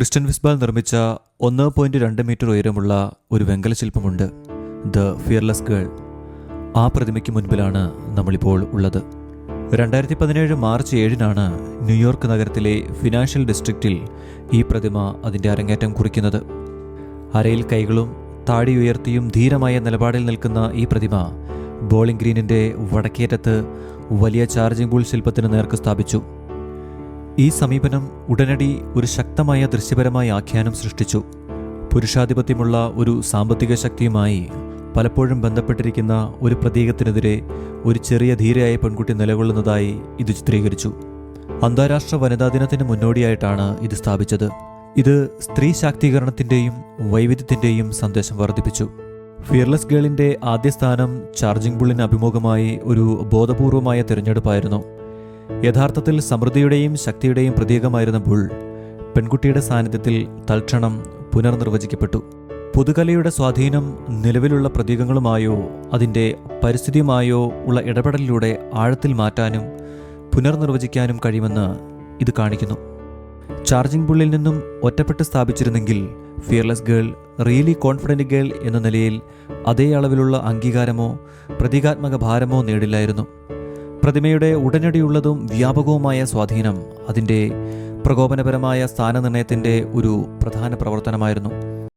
Kristen വിസ്ബാൽ നിർമ്മിച്ച ഒന്ന് point രണ്ട് മീറ്റർ ഉയരമുള്ള ഒരു വെങ്കല ശില്പമുണ്ട് ദ ഫിയർലെസ് ഗേൾ. ആ പ്രതിമയ്ക്ക് മുൻപിലാണ് നമ്മളിപ്പോൾ ഉള്ളത്. രണ്ടായിരത്തി പതിനേഴ് മാർച്ച് ഏഴിനാണ് ന്യൂയോർക്ക് നഗരത്തിലെ ഫിനാൻഷ്യൽ ഡിസ്ട്രിക്റ്റിൽ ഈ പ്രതിമ അതിന്റെ അരങ്ങേറ്റം കുറിക്കുന്നത്. അരയിൽ കൈകളും താടി ഉയർത്തിയും ധീരമായ നിലപാടിൽ നിൽക്കുന്ന ഈ പ്രതിമ ബോളിംഗ് ഗ്രീനിന്റെ വടക്കേറ്റത്ത് വലിയ ചാർജിംഗ് ബുൾ ശില്പത്തിന് നേർക്ക് സ്ഥാപിച്ചു. ഈ സമീപനം ഉടനടി ഒരു ശക്തമായ ദൃശ്യപരമായ ആഖ്യാനം സൃഷ്ടിച്ചു. പുരുഷാധിപത്യമുള്ള ഒരു സാമ്പത്തിക ശക്തിയുമായി പലപ്പോഴും ബന്ധപ്പെട്ടിരിക്കുന്ന ഒരു പ്രതീകത്തിനെതിരെ ഒരു ചെറിയ ധീരയായ പെൺകുട്ടി നിലകൊള്ളുന്നതായി ഇത് ചിത്രീകരിച്ചു. അന്താരാഷ്ട്ര വനിതാ ദിനത്തിന് മുന്നോടിയായിട്ടാണ് ഇത് സ്ഥാപിച്ചത്. ഇത് സ്ത്രീ ശാക്തീകരണത്തിന്റെയും വൈവിധ്യത്തിന്റെയും സന്ദേശം വർദ്ധിപ്പിച്ചു. ഫിയർലെസ് ഗേളിന്റെ ആദ്യ സ്ഥാനം ചാർജിംഗ് ബുള്ളിന് അഭിമുഖമായി ഒരു ബോധപൂർവമായ തിരഞ്ഞെടുപ്പായിരുന്നു. യഥാർത്ഥത്തിൽ സമൃദ്ധിയുടെയും ശക്തിയുടെയും പ്രതീകമായിരുന്ന ബുൾ പെൺകുട്ടിയുടെ സാന്നിധ്യത്തിൽ തൽക്ഷണം പുനർനിർവചിക്കപ്പെട്ടു. പുതുകലയുടെ സ്വാധീനം നിലവിലുള്ള പ്രതീകങ്ങളുമായോ അതിന്റെ പരിസ്ഥിതിയുമായോ ഉള്ള ഇടപെടലിലൂടെ ആഴത്തിൽ മാറ്റാനും പുനർനിർവചിക്കാനും കഴിയുമെന്ന് ഇത് കാണിക്കുന്നു. ചാർജിംഗ് ബുള്ളിൽ നിന്നും ഒറ്റപ്പെട്ട് സ്ഥാപിച്ചിരുന്നെങ്കിൽ fearless girl really confident girl എന്ന നിലയിൽ അതേ അളവിലുള്ള അംഗീകാരമോ പ്രതീകാത്മക ഭാരമോ നേടില്ലായിരുന്നു. പ്രതിമയുടെ ഉടനടിയുള്ളതും വ്യാപകവുമായ സ്വാധീനം അതിന്റെ പ്രകോപനപരമായ സ്ഥാനനിർണയത്തിന്റെ ഒരു പ്രധാന പ്രവർത്തനമായിരുന്നു.